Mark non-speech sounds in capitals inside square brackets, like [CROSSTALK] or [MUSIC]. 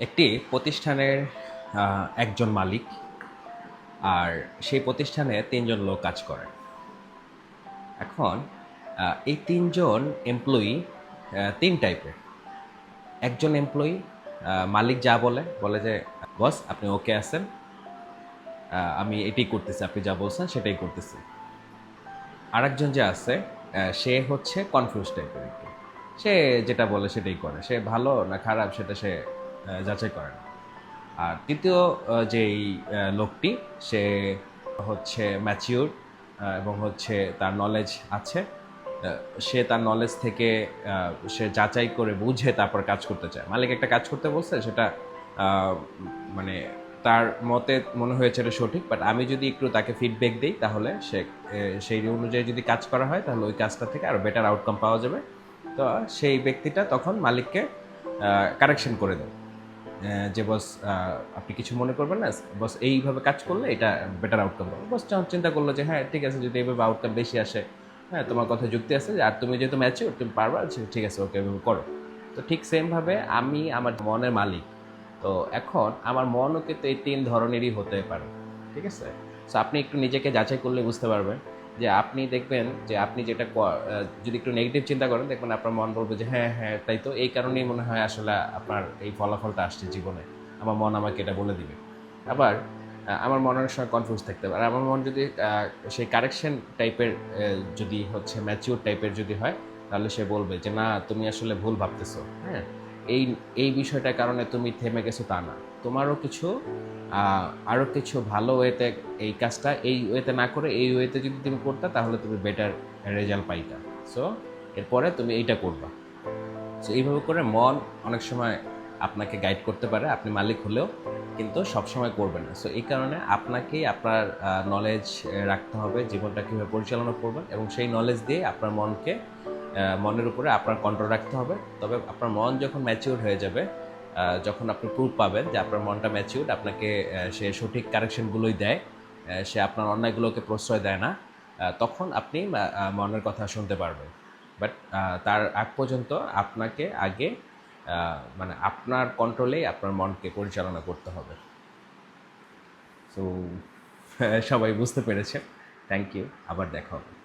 একটি প্রতিষ্ঠানের একজন মালিক আর সেই প্রতিষ্ঠানে তিনজন লোক কাজ করে। এখন এই তিনজন এমপ্লয়ি তিন টাইপের একজন এমপ্লয়ি মালিক যা বলে বলে যে, বস, আপনি ওকে আছেন? আমি এটাই করতেছি, আপনি যা বলছেন সেটাই করতেছি। আরেকজন যে আছে সে হচ্ছে কনফিউজ টাইপের একটু। সে যেটা বলে সেটাই করে। সে ভালো না খারাপ সেটা সে যাচাই করে না। আর তৃতীয় যেই লোকটি, সে হচ্ছে ম্যাচিউর এবং হচ্ছে তার নলেজ আছে। সে তার নলেজ থেকে সে যাচাই করে বুঝে তারপর কাজ করতে চায়। মালিক একটা কাজ করতে বলছে, সেটা মানে তার মতে মনে হয়েছে এটা সঠিক বাট আমি যদি একটু তাকে ফিডব্যাক দিই, তাহলে সে সেই অনুযায়ী যদি কাজ করা হয়, তাহলে ওই কাজটা থেকে আরও বেটার আউটকাম পাওয়া যাবে। তো সেই ব্যক্তিটা তখন মালিককে কারেকশন করে দেয়। যে বস আপনি কিছু মনে করবেন না বস এইভাবে কাজ করলে এটা বেটার আউটকাম পাবে বস চিন্তা করল যে হ্যাঁ ঠিক আছে, যদি এইভাবে আউটকাম বেশি আসে হ্যাঁ তোমার কথা যুক্তি আছে আর তুমি যেহেতু ম্যাচিওর তুমি পারবা ঠিক আছে ওকে এভাবে করো। তো ঠিক সেমভাবে আমি আমার মনের মালিক। তো এখন আমার মনও কিন্তু এই তিন ধরনেরই হতে পারে, ঠিক আছে? সো আপনি একটু নিজেকে যাচাই করলে বুঝতে পারবেন। যে আপনি দেখবেন যে আপনি যেটা যদি একটু নেগেটিভ চিন্তা করেন, দেখবেন আপনার মন বলবে যে হ্যাঁ হ্যাঁ তাই তো। এই কারণেই মনে হয় আসলে আপনার এই ফলাফলটা আসছে জীবনে। আমার মন আমাকে এটা বলে দিবে। আবার আমার মন অনেক সময় কনফিউজ থাকতে পারে। আমার মন যদি সেই কারেকশন টাইপের যদি হচ্ছে ম্যাচিউর টাইপের যদি হয়, তাহলে সে বলবে যে, না, তুমি আসলে ভুল ভাবতেছো। হ্যাঁ? এই এই বিষয়টার কারণে তুমি থেমে গেছো তা না। তোমারও কিছু আরও কিছু ভালো ওয়েতে এই কাজটা, এই ওয়েতে না করে এই ওয়েতে যদি তুমি করতে, তাহলে তুমি বেটার রেজাল্ট পাইতা। সো এরপরে তুমি এইটা করবা। সো এইভাবে করে মন অনেক সময় আপনাকে গাইড করতে পারে, আপনি মালিক হলেও, কিন্তু সব সময় করবেন না। সো এই কারণে আপনাকেই আপনার নলেজ রাখতে হবে জীবনটা কীভাবে পরিচালনা করবেন এবং সেই নলেজ দিয়ে আপনার মনকে মনের উপরে আপনার কন্ট্রোল রাখতে হবে। তবে আপনার মন যখন ম্যাচিউর হয়ে যাবে যখন আপনি প্রুফ পাবেন যে আপনার মনটা ম্যাচিউর আপনাকে সে সঠিক কারেকশনগুলোই দেয় সে আপনার অন্যায়গুলোকে প্রশ্রয় দেয় না তখন আপনি মনের কথা শুনতে পারবেন। বাট তার আগ পর্যন্ত আপনাকে আগে মানে আপনার কন্ট্রোলেই আপনার মনকে পরিচালনা করতে হবে। সো [LAUGHS] সবাই বুঝতে পেরেছে। থ্যাংক ইউ আবার দেখা হবে।